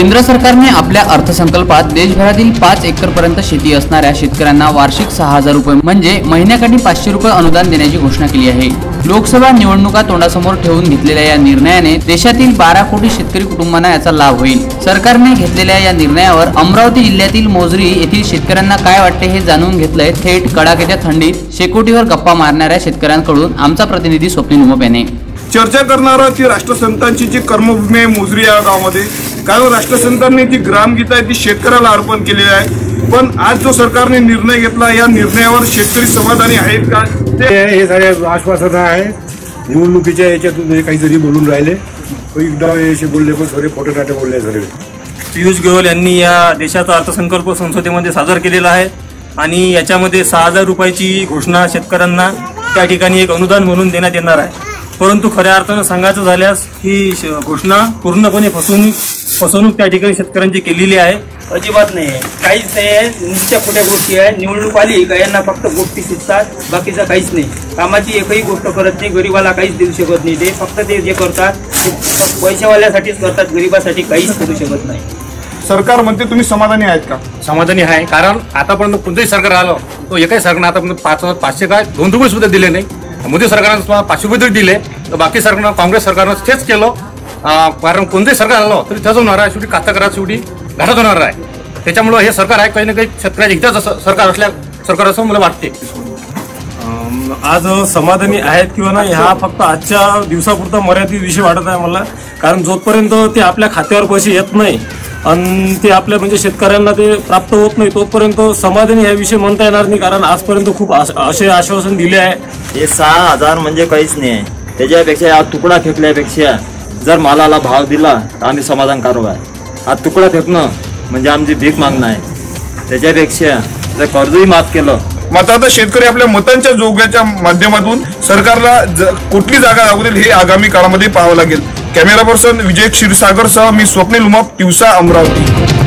केंद्र सरकारने आपल्या अर्थसंकल्पात देशभरातील पाच एकरपर्यंत शेती असणाऱ्या शेतकऱ्यांना वार्षिक सहा हजार रुपये म्हणजे महिन्याकाठी पाचशे रुपये अनुदान देण्याची घोषणा केली आहे. लोकसभा निवडणुका तोंडासमोर ठेवून घेतलेल्या या निर्णयाने देशातील बारा कोटी शेतकरी कुटुंबांना याचा लाभ होईल. सरकारने घेतलेल्या या निर्णयावर अमरावती जिल्ह्यातील मोजरी येथील शेतकऱ्यांना काय वाटते हे जाणून घेतलंय थेट कडाक्याच्या थंडीत शेकोटीवर गप्पा मारणाऱ्या शेतकऱ्यांकडून आमचा प्रतिनिधी स्वप्नील उमप याने. चर्चा करणार ती राष्ट्रसंतांची जी कर्मभूमी आहे मोजरी या गावामध्ये कारण राष्ट्रसंतांनी जी ग्रामगीता आहे ती शेतकऱ्याला अर्पण केलेली आहे. पण आज जो सरकारने निर्णय घेतला या निर्णयावर शेतकरी समाधानी आहेत का? ते हे हे सारे आश्वासन आहे. निवडणुकीच्या याच्यातून हे काहीतरी बोलून राहिले. एकदा असे बोलले पण सगळे फोटो टाटे बोलले सगळे. पियुष गोयल यांनी या देशाचा अर्थसंकल्प संसदेमध्ये सादर केलेला आहे आणि याच्यामध्ये सहा हजार रुपयाची घोषणा शेतकऱ्यांना त्या ठिकाणी एक अनुदान म्हणून देण्यात येणार आहे. परंतु खऱ्या अर्थानं सांगायचं झाल्यास ही श- घोषणा पूर्णपणे फसवणूक फसवणूक त्या ठिकाणी शेतकऱ्यांची केलेली आहे. अजिबात नाही आहे काहीच नाही आहे नुसत्या खोट्या गोष्टी आहे निवडणूक आली का यांना फक्त गोष्टी सुचतात. बाकीचं काहीच नाही. कामाची एकही गोष्ट करत नाही. गरीबाला काहीच देऊ शकत नाही. ते फक्त ते जे करतात ते फक्त पैशावाल्यासाठीच करतात. गरीबासाठी काहीच करू शकत नाही. सरकार म्हणते तुम्ही समाधानी आहेत का? समाधानी आहे. कारण आतापर्यंत कोणतंही सरकार आलं तो एकही सरकारनं आतापर्यंत पाच पाचशे काय? दोन रुपये सुद्धा दिले नाही. मोदी सरकारनं तुम्हाला पाचशे दिले तर बाकी सरकारनं काँग्रेस सरकारनं तेच केलं. कारण कोणतंही सरकार आलं तरी त्याच होणार आहे. शेवटी कास्तकारात शेवटी घाटात होणार आहे. त्याच्यामुळं हे सरकार आहे काही ना काही शेतकऱ्याच्या हिताचं सरकार असल्या सरकार असं मला वाटते. आज समाधानी आहेत किंवा नाही हा फक्त आजच्या दिवसापुरता मर्यादित विषय वाटत आहे मला. कारण जोपर्यंत ते आपल्या खात्यावर पैसे येत नाही आणि ते आपल्या म्हणजे शेतकऱ्यांना ते प्राप्त होत नाही तोपर्यंत समाधानी हा विषय म्हणता येणार नाही कारण आजपर्यंत खूप आश- असे आश्वासन दिले आहे. हे सहा हजार म्हणजे काहीच नाही आहे. त्याच्यापेक्षा हा तुकडा फेकल्यापेक्षा जर मालाला भाव दिला तर आम्ही समाधानकारक आहे. हा तुकडा फेकणं म्हणजे आमची भीक मागणं आहे. त्याच्यापेक्षा जर कर्जही माफ केलं. मात्र आता शेतकरी आपल्या मतांच्या जोग्याच्या माध्यमातून सरकारला ज- कुठली जागा लागू देईल हे आगामी काळामध्ये पाहावं लागेल. कॅमेरा पर्सन विजय क्षीरसागर सह मी स्वप्नील मग तिवसा अमरावती.